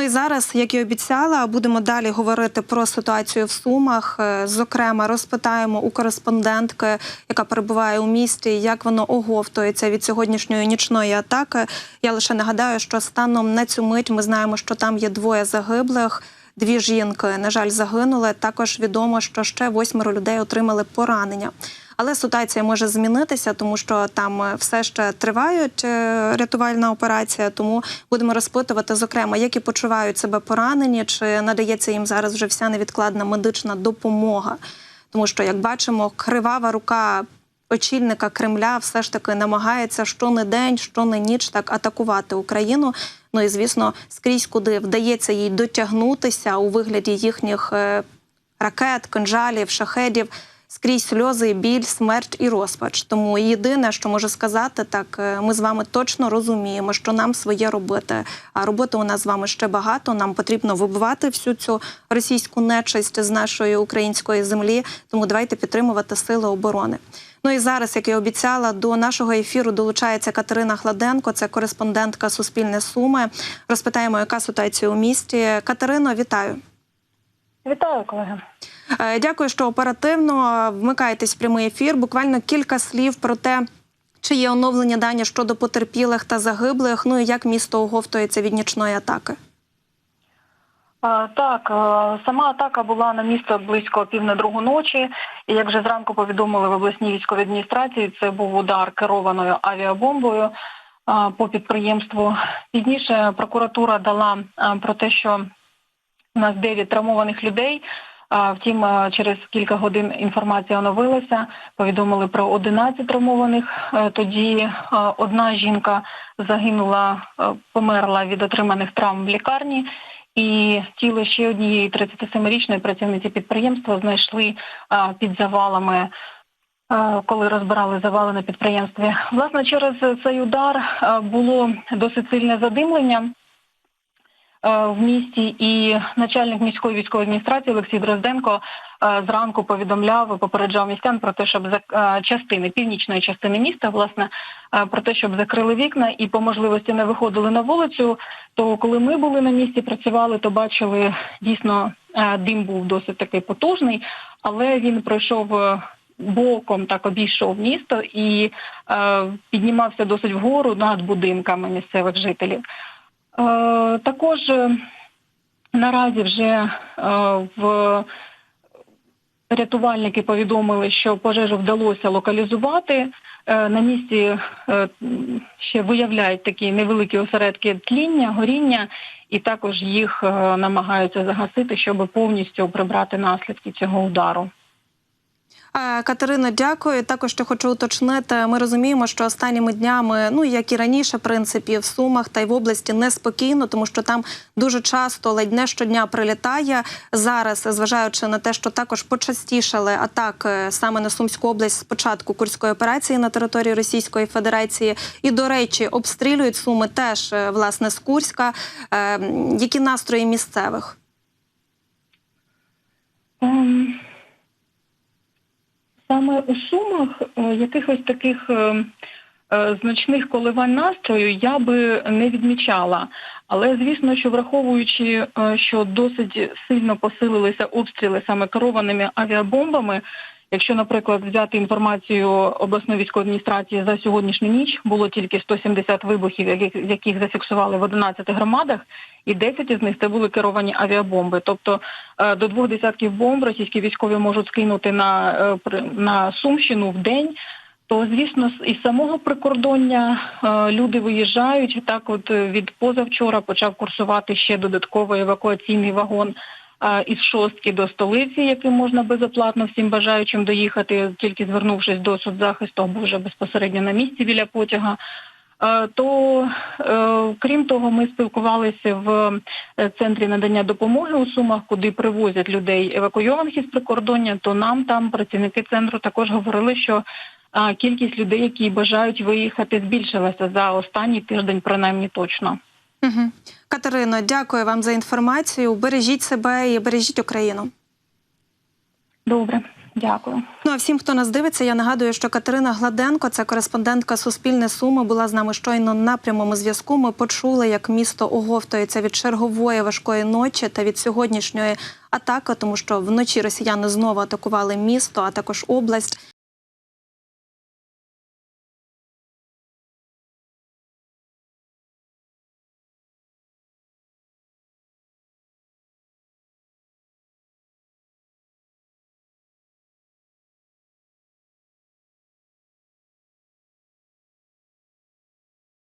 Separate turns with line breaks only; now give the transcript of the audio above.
Ну і зараз, як і обіцяла, будемо далі говорити про ситуацію в Сумах. Е, Зокрема, розпитаємо у кореспондентки, яка перебуває у місті, як воно оговтується від сьогоднішньої нічної атаки. Я лише нагадаю, що станом на цю мить ми знаємо, що там є двоє загиблих. Дві жінки, на жаль, загинули. Також відомо, що ще восьмеро людей отримали поранення. Але ситуація може змінитися, тому що там е, все ще тривають е, рятувальна операція. Тому будемо розпитувати, зокрема, як і почувають себе поранені, чи надається їм зараз вже вся невідкладна медична допомога. Тому що, як бачимо, кривава рука очільника Кремля все ж таки намагається що не день, що не ніч так атакувати Україну. Ну і звісно, скрізь куди вдається їй дотягнутися у вигляді їхніх е, ракет, кинжалів, шахедів. Скрізь сльози, біль, смерть і розпач. Тому єдине, що можу сказати, так е, ми з вами точно розуміємо, що нам своє робити. А роботи у нас з вами ще багато. Нам потрібно вибивати всю цю російську нечисть з нашої української землі. Тому давайте підтримувати сили оборони. Ну і зараз, як і обіцяла, до нашого ефіру долучається Катерина Хладенко, це кореспондентка Суспільне Суми. Розпитаємо, яка ситуація у місті. Катерино, вітаю.
Вітаю, колеги.
Е, Дякую, що оперативно вмикаєтесь в прямий ефір. Буквально кілька слів про те, чи є оновлення дані щодо потерпілих та загиблих. Ну і як місто оговтується від нічної атаки.
Так, е, сама атака була на місто близько пів на другу ночі. І як вже зранку повідомили в обласній військовій адміністрації, це був удар керованою авіабомбою по підприємству. Пізніше прокуратура дала про те, що у нас 9 травмованих людей. Втім, через кілька годин інформація оновилася. Повідомили про 11 травмованих. Е, Тоді е, одна жінка загинула, е, померла від отриманих травм в лікарні. І тіло ще однієї 37-річної працівниці підприємства знайшли під завалами, коли розбирали завали на підприємстві. Власне, через цей удар було досить сильне задимлення в місті, і начальник міської військової адміністрації Олексій Дрозденко е, зранку повідомляв і попереджав містян про те, щоб е, частини північної частини міста, власне, е, про те, щоб закрили вікна і по можливості не виходили на вулицю. То коли ми були на місці, працювали, то бачили дійсно е, дим був досить такий потужний, але він пройшов. е, Боком так обійшов місто і е, піднімався досить вгору над будинками місцевих жителів. Е, також е, наразі вже е, в рятувальники повідомили, що пожежу вдалося локалізувати. На місці ще виявляють такі невеликі осередки тління, горіння, і також їх намагаються загасити, щоб повністю прибрати наслідки цього удару.
Е, Катерино, дякую. Також ще хочу уточнити. Ми розуміємо, що останніми днями, ну як і раніше, в принципі, в Сумах та й в області неспокійно, тому що там дуже часто ледь не щодня прилітає. Зараз, зважаючи на те, що також почастішали атаки саме на Сумську область з початку курської операції на території Російської Федерації, і до речі, обстрілюють суми теж е, власне з Курська. Е, Які настрої місцевих?
Ем, Саме у сумах е, якихось таких е, е, значних коливань настрою я би не відмічала. Але звісно, що враховуючи, що досить сильно посилилися обстріли саме керованими авіабомбами, якщо, наприклад, взяти інформацію обласної військової адміністрації за сьогоднішню ніч, було тільки 170 вибухів, яких, зафіксували в 11 громадах, і 10 із них це були керовані авіабомби. Тобто е, до двох десятків бомб російські військові можуть скинути на, е, на Сумщину в день. То звісно, із самого прикордоння е, люди виїжджають. Так, от від позавчора почав курсувати ще додатковий евакуаційний вагон із шостки до столиці, яким можна безоплатно всім бажаючим доїхати, тільки звернувшись до соцзахисту або вже безпосередньо на місці біля потяга. То е, крім того, ми спілкувалися в е, центрі надання допомоги у Сумах, куди привозять людей евакуйованих із прикордоння. То нам там працівники центру також говорили, що кількість людей, які бажають виїхати, збільшилася за останній тиждень, принаймні точно.
Угу. Катерино, дякую вам за інформацію. Бережіть себе і бережіть Україну.
Добре. Дякую.
Ну а всім, хто нас дивиться, я нагадую, що Катерина Гладенко, це кореспондентка Суспільне Суми, була з нами щойно на прямому зв'язку. Ми почули, як місто оговтується від чергової важкої ночі та від сьогоднішньої атаки, тому що вночі росіяни знову атакували місто, а також область.